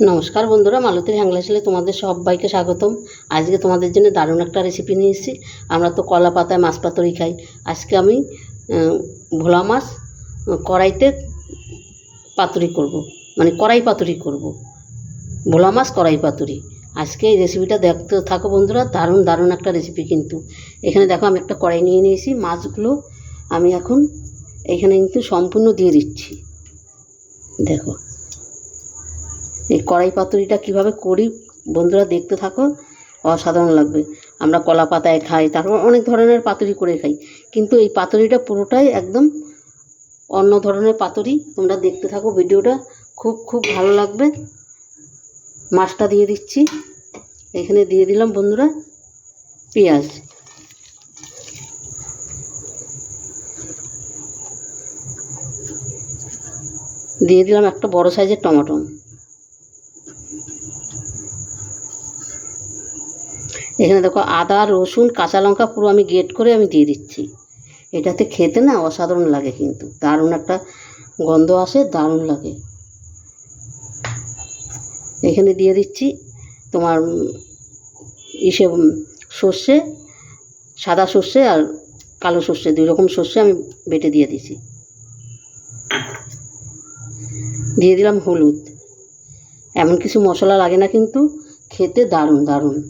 নমস্কার বন্ধুরা, মালতীর হ্যাংলাশিলে তোমাদের সবাইকে স্বাগতম। আজকে তোমাদের জন্য দারুণ একটা রেসিপি নিয়ে এসেছি। আমরা তো কলা পাতায় মাছ পাতুরি খাই। আজকে আমি ভোলা মাছ, কড়াইতে পাতুরি করব। মানে কড়াই পাতুরি করব। ভোলা মাছ, কড়াই পাতুরি। আজকে এই রেসিপিটা দেখতে থাকো বন্ধুরা, দারুণ দারুণ একটা রেসিপি কিন্তু। এখানে দেখো, আমি একটা কড়াই নিয়ে নিয়েছি। মাছগুলো আমি এখন এখানে কিন্তু সম্পূর্ণ দিয়ে দিচ্ছি। দেখো। এই কড়াই পাতুরিটা কীভাবে করি, বন্ধুরা দেখতে থাকো, অসাধারণ লাগবে। আমরা কলা পাতায় খাই, তারপর অনেক ধরনের পাতুরি করে খাই, কিন্তু এই পাতুরিটা পুরোটাই একদম অন্য ধরনের পাতুরি। তোমরা দেখতে থাকো ভিডিওটা, খুব খুব ভালো লাগবে। মাছটা দিয়ে দিচ্ছি। এখানে দিয়ে দিলাম, বন্ধুরা, পেঁয়াজ। দিয়ে দিলাম একটা বড় সাইজের টমেটো। এখানে দেখো আদা, রসুন, কাঁচা লঙ্কা পুরো আমি গেট করে আমি দিয়ে দিচ্ছি। এটাতে খেতে না অসাধারণ লাগে কিন্তু। দারুণ একটা গন্ধ আসে, দারুণ লাগে। এখানে দিয়ে দিচ্ছি তোমার ইসে সর্ষে, সাদা সর্ষে আর কালো সর্ষে, দুই রকম সর্ষে আমি বেটে দিয়ে দিছি দিয়ে দিলাম হলুদ। এমন কিছু মশলা লাগে না কিন্তু, খেতে দারুণ দারুণ।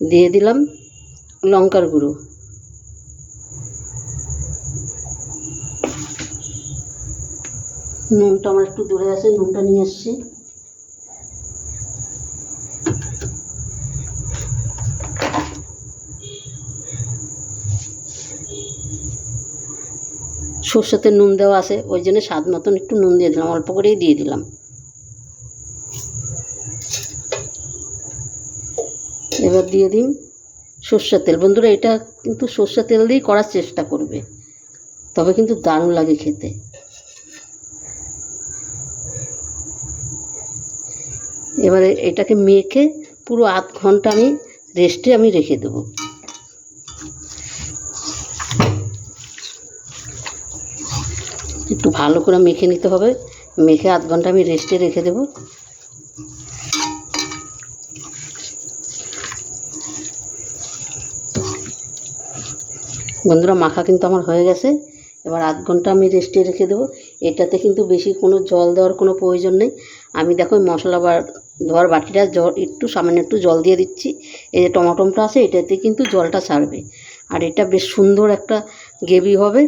দিয়ে দিলাম লঙ্কার গুঁড়ো। নুনটা আমার একটু দূরে আছে, নুনটা নিয়ে আসছি। সর্ষেতে নুন দেওয়া আছে, ওই জন্য স্বাদ মতন একটু নুন দিয়ে দিলাম, অল্প করেই দিয়ে দিলাম। এবার দিয়ে দিন, সর্ষের তেল। বন্ধুরা, এটা কিন্তু সর্ষের তেল দিয়েই করার চেষ্টা করবে। তবে কিন্তু দারুণ লাগে খেতে। এবারে এটাকে মেখে পুরো আধ ঘণ্টা আমি রেস্টে আমি রেখে দেবো। একটু ভালো করে মেখে নিতে হবে। মেখে আধ ঘণ্টা আমি রেস্টে রেখে দেবো। বন্ধুরা, মাখা কিন্তু আমার হয়ে গেছে। এবার আধ ঘণ্টা আমি রেস্টে রেখে দেবো। এটাতে কিন্তু বেশি কোনো জল দেওয়ার কোনো প্রয়োজন নেই। আমি দেখো মশলা বা, ধোয়ার বাটিটা জল, একটু সামান্য একটু জল দিয়ে দিচ্ছি। এই যে টমাটোমটা আছে, এটাতে কিন্তু জলটা ছাড়বে। আর এটা বেশ সুন্দর একটা গ্রেভি হবে।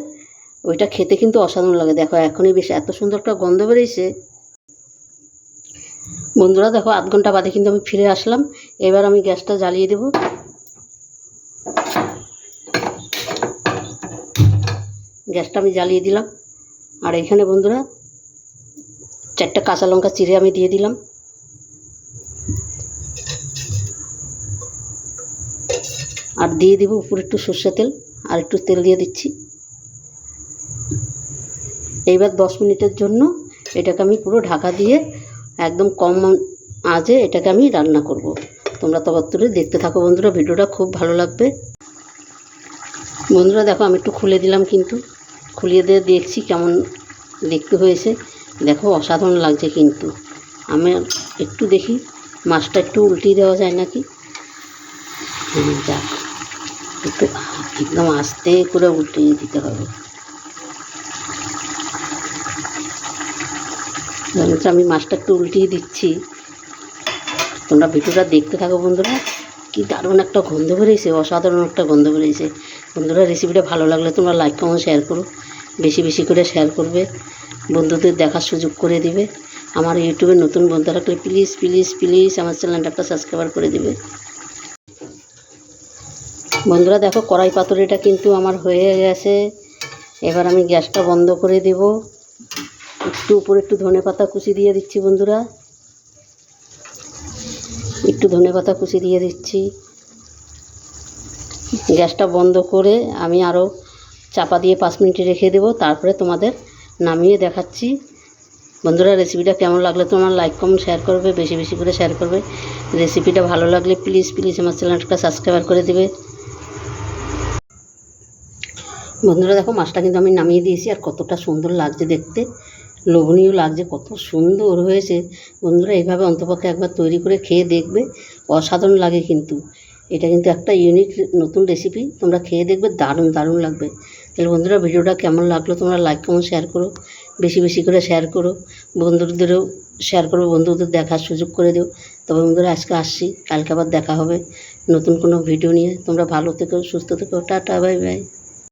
ওইটা খেতে কিন্তু অসাধারণ লাগে। দেখো, এখনই বেশ এত সুন্দর একটা গন্ধ বেরিয়েছে। বন্ধুরা, দেখো, আধ ঘণ্টা বাদে কিন্তু আমি ফিরে আসলাম। এবার আমি গ্যাসটা জ্বালিয়ে দেবো। গ্যাসটা আমি জ্বালিয়ে দিলাম। আর এখানে বন্ধুরা চারটে কাঁচা লঙ্কা চিড়ে আমি দিয়ে দিলাম। আর দিয়ে দিব উপরে একটু সর্ষে তেল, আর একটু তেল দিয়ে দিচ্ছি। এইবার দশ মিনিটের জন্য এটাকে আমি পুরো ঢাকা দিয়ে একদম কম আজে এটাকে আমি রান্না করব। তোমরা তবত্তরে দেখতে থাকো বন্ধুরা, ভিডিওটা খুব ভালো লাগবে। বন্ধুরা দেখো আমি একটু খুলে দিলাম কিন্তু। খুলিয়ে দিয়ে দেখছি কেমন দেখতে হয়েছে। দেখো, অসাধারণ লাগছে কিন্তু। আমি একটু দেখি, মাছটা একটু উল্টিয়ে দেওয়া যায় নাকি? হ্যাঁ যাক, একটু একদম আস্তে করে উল্টিয়ে দিতে হবে। আমি মাছটা একটু উল্টিয়ে দিচ্ছি। তোমরা ভিডিওটা দেখতে থাকো বন্ধুরা। কি দারুণ একটা গন্ধ বেরিয়েছে, অসাধারণ একটা গন্ধ বেরিয়েছে। বন্ধুরা রেসিপিটা ভালো লাগলে তোমরা লাইক কমেন্ট শেয়ার করো। বেশি বেশি করে শেয়ার করবে। বন্ধুদের দেখার সুযোগ করে দিবে। আমার ইউটিউবে নতুন বন্ধু থাকলে প্লিজ প্লিজ প্লিজ আমার চ্যানেলটা একটা সাবস্ক্রাইবার করে দিবে। বন্ধুরা, দেখো কড়াই পাতুরিটা কিন্তু আমার হয়ে গেছে। এবার আমি গ্যাসটা বন্ধ করে দেব। একটু উপরে একটু ধনে পাতা কুচি দিয়ে দিচ্ছি বন্ধুরা। একটু ধনে পাতা কুচি দিয়ে দিচ্ছি। গ্যাসটা বন্ধ করে আমি আরও চাপা দিয়ে পাঁচ মিনিট রেখে দেবো, তারপরে তোমাদের নামিয়ে দেখাচ্ছি। বন্ধুরা রেসিপিটা কেমন লাগলে তোমার লাইক কমেন্ট শেয়ার করবে, বেশি বেশি করে শেয়ার করবে। রেসিপিটা ভালো লাগলে প্লিজ প্লিজ আমার চ্যানেলটা সাবস্ক্রাইবার করে দেবে। বন্ধুরা, দেখো মাছটা কিন্তু আমি নামিয়ে দিয়েছি, আর কতটা সুন্দর লাগছে দেখতে। লোভনীয় লাগছে, কত সুন্দর হয়েছে। বন্ধুরা এইভাবে অন্তপক্ষে একবার তৈরি করে খেয়ে দেখবে, অসাধারণ লাগে কিন্তু। এটা কিন্তু একটা ইউনিক নতুন রেসিপি তোমরা খেয়ে দেখবে, দারুণ দারুণ লাগবে। তাহলে বন্ধুরা, ভিডিওটা কেমন লাগল তোমরা লাইক কমেন্ট শেয়ার করো। বেশি বেশি করে শেয়ার করো। বন্ধুদেরও শেয়ার করো, বন্ধুদের দেখার সুযোগ করে দিও। তবে বন্ধুরা, আজকে আসছি, কালকে আবার দেখা হবে নতুন কোনো ভিডিও নিয়ে। তোমরা ভালো থেকো, সুস্থ থেকো, টাটা বাই বাই